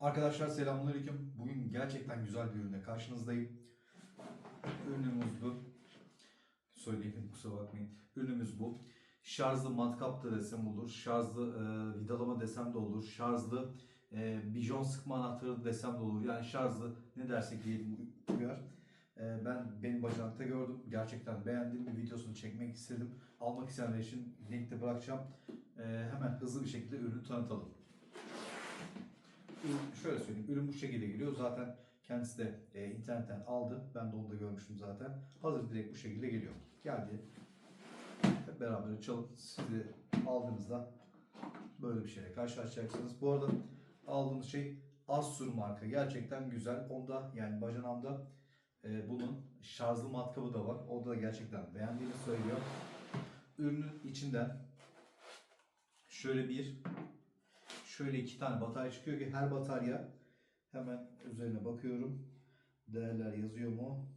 Arkadaşlar selamünaleyküm. Bugün gerçekten güzel bir ürüne karşınızdayım. Ürünümüz bu. Söyleyeyim kusura bakmayın. Ürünümüz bu. Şarjlı matkap da desem olur. Şarjlı e, vidalama desem de olur. Şarjlı e, bijon sıkma anahtarı desem de olur. Yani şarjlı ne dersek diyelim uyar. E, ben benim bacanakta gördüm. Gerçekten beğendim. Bir videosunu çekmek istedim. Almak isteyenler için linkte bırakacağım. E, hemen hızlı bir şekilde ürünü tanıtalım. Ürün, şöyle söyleyeyim, ürün bu şekilde geliyor. Zaten kendisi de e, internetten aldı. Ben de onu da görmüştüm zaten. Hazır direkt bu şekilde geliyor. Geldi. Hep beraber açalım. Siz aldığınızda böyle bir şeyle karşılaşacaksınız. Bu arada aldığımız şey Assur marka. Gerçekten güzel. Onda yani bacanamda e, bunun şarjlı matkabı da var. O da gerçekten beğendiğini söylüyor. Ürünün içinden şöyle bir şöyle iki tane batarya çıkıyor ki her batarya hemen üzerine bakıyorum. Değerler yazıyor mu?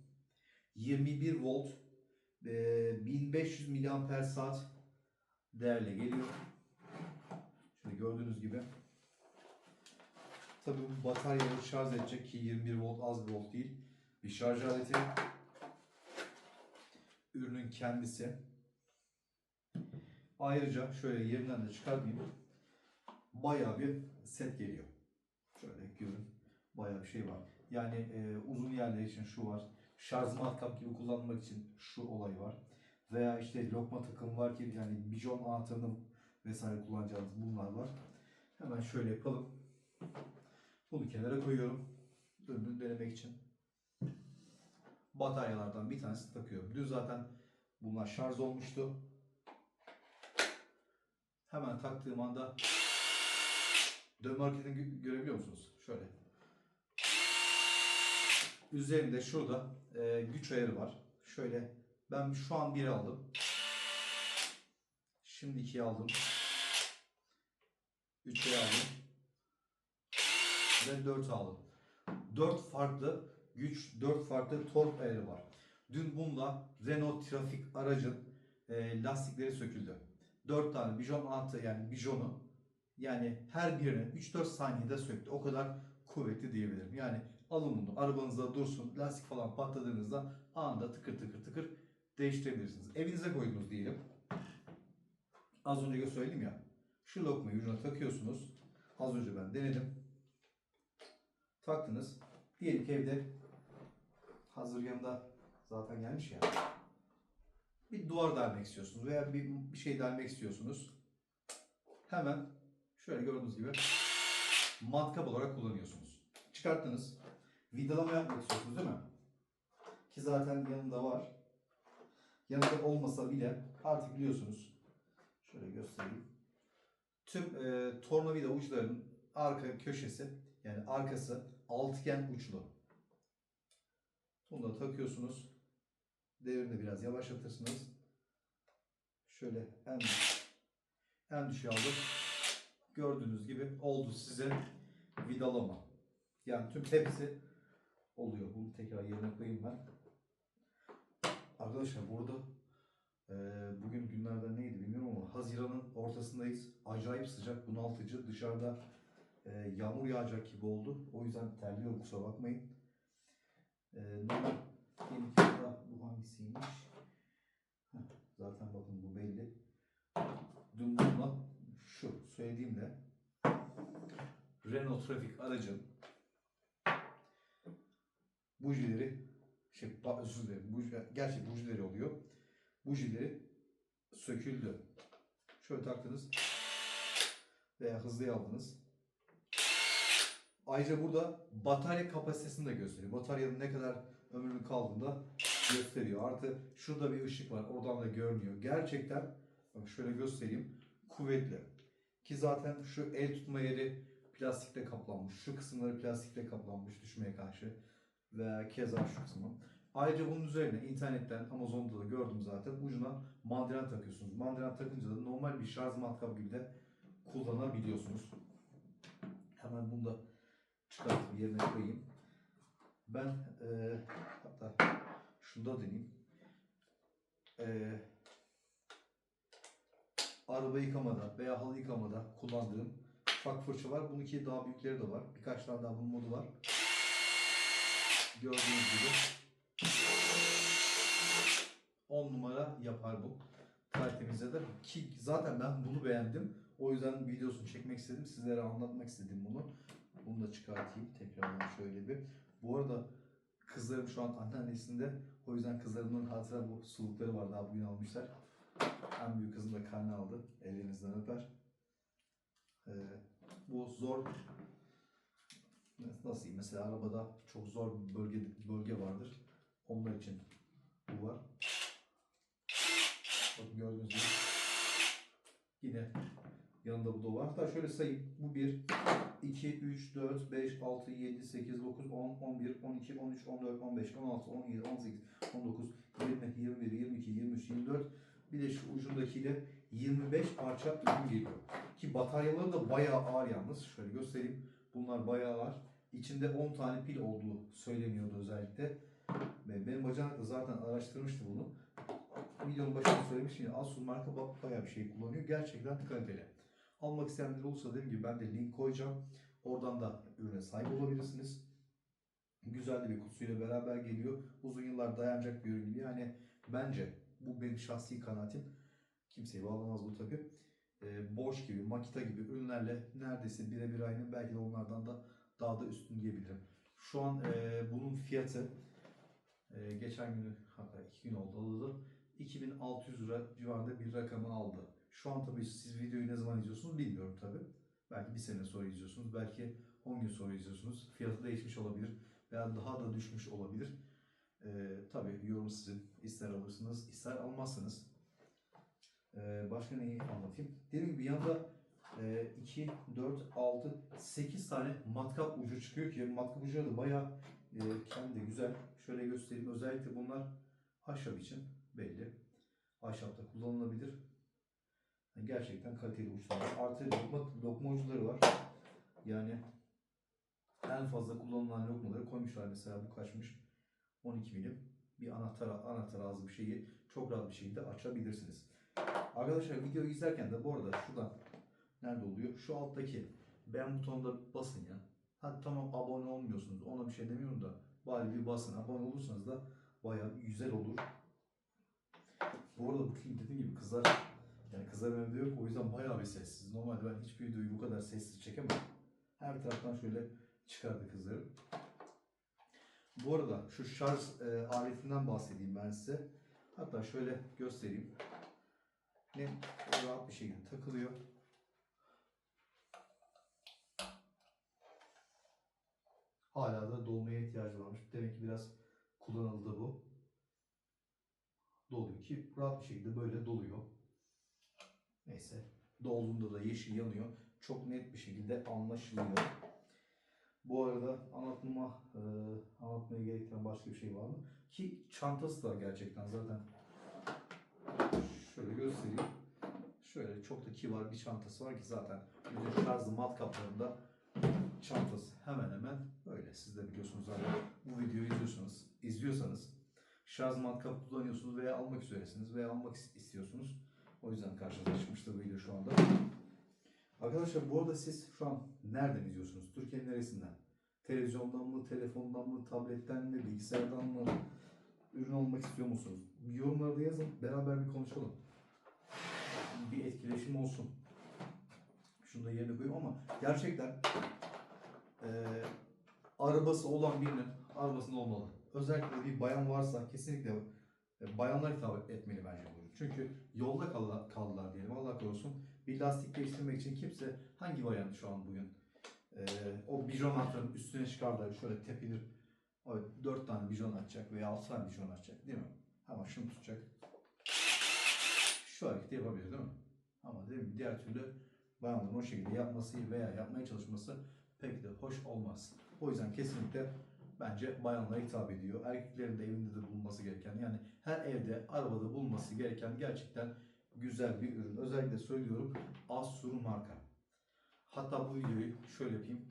21 volt e, 1500 miliamper saat değerle geliyor. Şöyle gördüğünüz gibi. Tabii bu bataryaları şarj edecek ki 21 volt az bir volt değil. Bir şarj aleti. Ürünün kendisi. Ayrıca şöyle yerinden de çıkartmayayım bayağı bir set geliyor. Şöyle görün. Bayağı bir şey var. Yani e, uzun yerler için şu var. Şarj matkap gibi kullanmak için şu olay var. Veya işte lokma takım var ki yani bijon anahtarını vesaire kullanacağınız bunlar var. Hemen şöyle yapalım. Bunu kenara koyuyorum. Ürünü denemek için. Bataryalardan bir tanesini takıyorum. Dün zaten bunlar şarj olmuştu. Hemen taktığım anda Dön marketini gö- görebiliyor musunuz? Şöyle. Üzerinde şurada e, güç ayarı var. Şöyle ben şu an bir aldım. Şimdi iki aldım. Üçe aldım. Ve dört aldım. Dört farklı güç, dört farklı tork ayarı var. Dün bununla Renault Trafik aracın e, lastikleri söküldü. Dört tane bijon anahtarı yani bijonu yani her birini 3-4 saniyede söktü. O kadar kuvvetli diyebilirim. Yani alın bunu arabanızda dursun lastik falan patladığınızda anında tıkır tıkır tıkır değiştirebilirsiniz. Evinize koydunuz diyelim. Az önce söyledim ya. Şu lokmayı ucuna takıyorsunuz. Az önce ben denedim. Taktınız. Diyelim ki evde hazır yanında zaten gelmiş ya. Bir duvar delmek istiyorsunuz veya bir, bir şey delmek istiyorsunuz. Hemen şöyle gördüğünüz gibi matkap olarak kullanıyorsunuz. Çıkarttınız. Vidalama yapmak istiyorsunuz değil mi? Ki zaten yanında var. Yanında olmasa bile artık biliyorsunuz. Şöyle göstereyim. Tüm e, tornavida uçlarının arka köşesi yani arkası altıgen uçlu. Bunu da takıyorsunuz. Devrini biraz yavaşlatırsınız. Şöyle en en düşüğe aldık. Gördüğünüz gibi oldu size vidalama. Yani tüm hepsi oluyor. Bunu tekrar yerine koyayım ben. Arkadaşlar burada e, bugün günlerden neydi bilmiyorum ama Haziran'ın ortasındayız. Acayip sıcak, bunaltıcı. Dışarıda e, yağmur yağacak gibi oldu. O yüzden terliyorum kusura bakmayın. E, normal bu hangisiymiş? Zaten bakın bu belli. Şu söylediğimle Renault Trafik aracın bujileri şey özür dilerim buji, gerçi bujileri oluyor. Bujileri söküldü. Şöyle taktınız veya hızlıya aldınız. Ayrıca burada batarya kapasitesini de gösteriyor. Bataryanın ne kadar ömrünün kaldığını gösteriyor. Artı şurada bir ışık var. Oradan da görünüyor. Gerçekten bak şöyle göstereyim. Kuvvetli. Ki zaten şu el tutma yeri plastikle kaplanmış. Şu kısımları plastikle kaplanmış düşmeye karşı. Ve keza şu kısmı. Ayrıca bunun üzerine internetten Amazon'da da gördüm zaten ucuna mandren takıyorsunuz. Mandren takınca da normal bir şarj matkap gibi de kullanabiliyorsunuz. Hemen bunu da çıkartıp yerine koyayım. Ben e, hatta şunu da deneyeyim. E, araba yıkamada veya halı yıkamada kullandığım ufak fırça var. Bununki daha büyükleri de var. Birkaç tane daha bunun modu var. Gördüğünüz gibi 10 numara yapar bu. Tertemiz de ki zaten ben bunu beğendim. O yüzden videosunu çekmek istedim. Sizlere anlatmak istedim bunu. Bunu da çıkartayım tekrardan şöyle bir. Bu arada kızlarım şu an anneannesinde. O yüzden kızlarımın hatıra bu sulukları var daha bugün almışlar. En büyük kızım da karne aldı. Ellerinizden öper. Ee, bu zor nasıl diyeyim mesela arabada çok zor bir bölge bölge vardır. Onlar için bu var. Bakın gördüğünüz gibi yine yanında bu da var. Hatta şöyle sayayım. Bu 1, 2, 3, 4, 5, 6, 7, 8, 9, 10, 11, 12, 13, 14, 15, 16, 17, 18, 19, 20, 21, 22, 23, 24 bir de şu ucundakiyle 25 parça ürün geliyor. Ki bataryaları da bayağı ağır yalnız. Şöyle göstereyim. Bunlar bayağı ağır. İçinde 10 tane pil olduğu söyleniyordu özellikle. Benim bacanak zaten araştırmıştı bunu. Videonun başında söylemiştim. Asus marka ba- bayağı bir şey kullanıyor. Gerçekten kaliteli. Almak isteyenler olursa dediğim gibi ben de link koyacağım. Oradan da ürüne sahip olabilirsiniz. Güzel de bir kutusuyla beraber geliyor. Uzun yıllar dayanacak bir ürün gibi. Yani bence bu benim şahsi kanaatim. Kimseyi bağlamaz bu tabi. Ee, Bosch gibi, Makita gibi ürünlerle neredeyse birebir aynı. Belki de onlardan da daha da üstün diyebilirim. Şu an e, bunun fiyatı e, geçen günü hatta iki gün oldu aldı. 2600 lira civarında bir rakamı aldı. Şu an tabii siz videoyu ne zaman izliyorsunuz bilmiyorum tabii. Belki bir sene sonra izliyorsunuz. Belki 10 gün sonra izliyorsunuz. Fiyatı değişmiş olabilir. Veya daha da düşmüş olabilir. Ee, tabii yorum sizin. İster alırsınız, ister almazsınız. Ee, başka neyi anlatayım? Dediğim gibi yanında e, 2, 4, 6, 8 tane matkap ucu çıkıyor ki matkap uçları da bayağı e, kendi güzel. Şöyle göstereyim. Özellikle bunlar ahşap için belli. Ahşapta kullanılabilir. Yani gerçekten kaliteli uçlar. Artı lokma, lokma uçları var. Yani en fazla kullanılan lokmaları koymuşlar. Mesela bu kaçmış? 12 milim. Bir anahtar, anahtar ağzı bir şeyi çok rahat bir şekilde açabilirsiniz. Arkadaşlar videoyu izlerken de bu arada şuradan nerede oluyor? Şu alttaki beğen butonuna basın ya. Hadi tamam abone olmuyorsunuz. Ona bir şey demiyorum da bari bir basın. Abone olursanız da bayağı güzel olur. Bu arada bu film dediğim gibi kızlar yani kızların evde yok o yüzden bayağı bir sessiz. Normalde ben hiçbir videoyu bu kadar sessiz çekemem. Her taraftan şöyle çıkardı kızları. Bu arada şu şarj e, aletinden bahsedeyim ben size. Hatta şöyle göstereyim. Ne rahat bir şekilde takılıyor. Hala da dolmaya ihtiyacı varmış. Demek ki biraz kullanıldı bu. Doluyor ki rahat bir şekilde böyle doluyor. Neyse. Dolduğunda da yeşil yanıyor. Çok net bir şekilde anlaşılıyor. Bu arada anlatmama, e, anlatmaya gerektiren başka bir şey var mı? Ki çantası da gerçekten zaten şöyle göstereyim. Şöyle çok da kibar bir çantası var ki zaten bütün şarjlı matkaplarında çantası hemen hemen böyle. Siz de biliyorsunuz zaten bu videoyu izliyorsunuz. izliyorsanız şarj matkap kullanıyorsunuz veya almak üzeresiniz veya almak is- istiyorsunuz. O yüzden karşınıza çıkmıştır bu video şu anda. Arkadaşlar bu arada siz şu an nereden izliyorsunuz? Türkiye'nin neresinden? Televizyondan mı, telefondan mı, tabletten mi, bilgisayardan mı? Ürün almak istiyor musunuz? Yorumlarda yazın, beraber bir konuşalım. Bir etkileşim olsun. Şunu da yerine koyayım ama gerçekten eee, arabası olan birinin arabasında olmalı. Özellikle bir bayan varsa kesinlikle e, bayanlar hitap etmeli bence bu. Çünkü yolda kaldılar, kaldılar diyelim Allah korusun. Bir lastik değiştirmek için kimse hangi bayan şu an bugün e, o bijon anahtarın üstüne çıkar da şöyle tepilir. O 4 tane bijon açacak veya 6 tane bijon açacak değil mi? Ama şunu tutacak. Şu hareketi yapabilir değil mi? Ama değil mi? Diğer türlü bayanların o şekilde yapması veya yapmaya çalışması pek de hoş olmaz. O yüzden kesinlikle bence bayanlara hitap ediyor. Erkeklerin de evinde de bulunması gereken yani her evde arabada bulunması gereken gerçekten güzel bir ürün. Özellikle söylüyorum Asus marka. Hatta bu videoyu şöyle yapayım.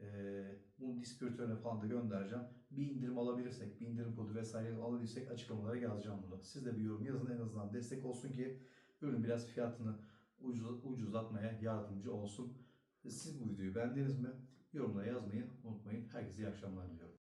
Ee, bunu distribütörüne falan da göndereceğim. Bir indirim alabilirsek, bir indirim kodu vesaire alabilirsek açıklamalara yazacağım bunu. Siz de bir yorum yazın en azından destek olsun ki ürün biraz fiyatını ucuz, ucuzlatmaya yardımcı olsun. Siz bu videoyu beğendiniz mi? Yorumlara yazmayı unutmayın. Herkese iyi akşamlar diliyorum.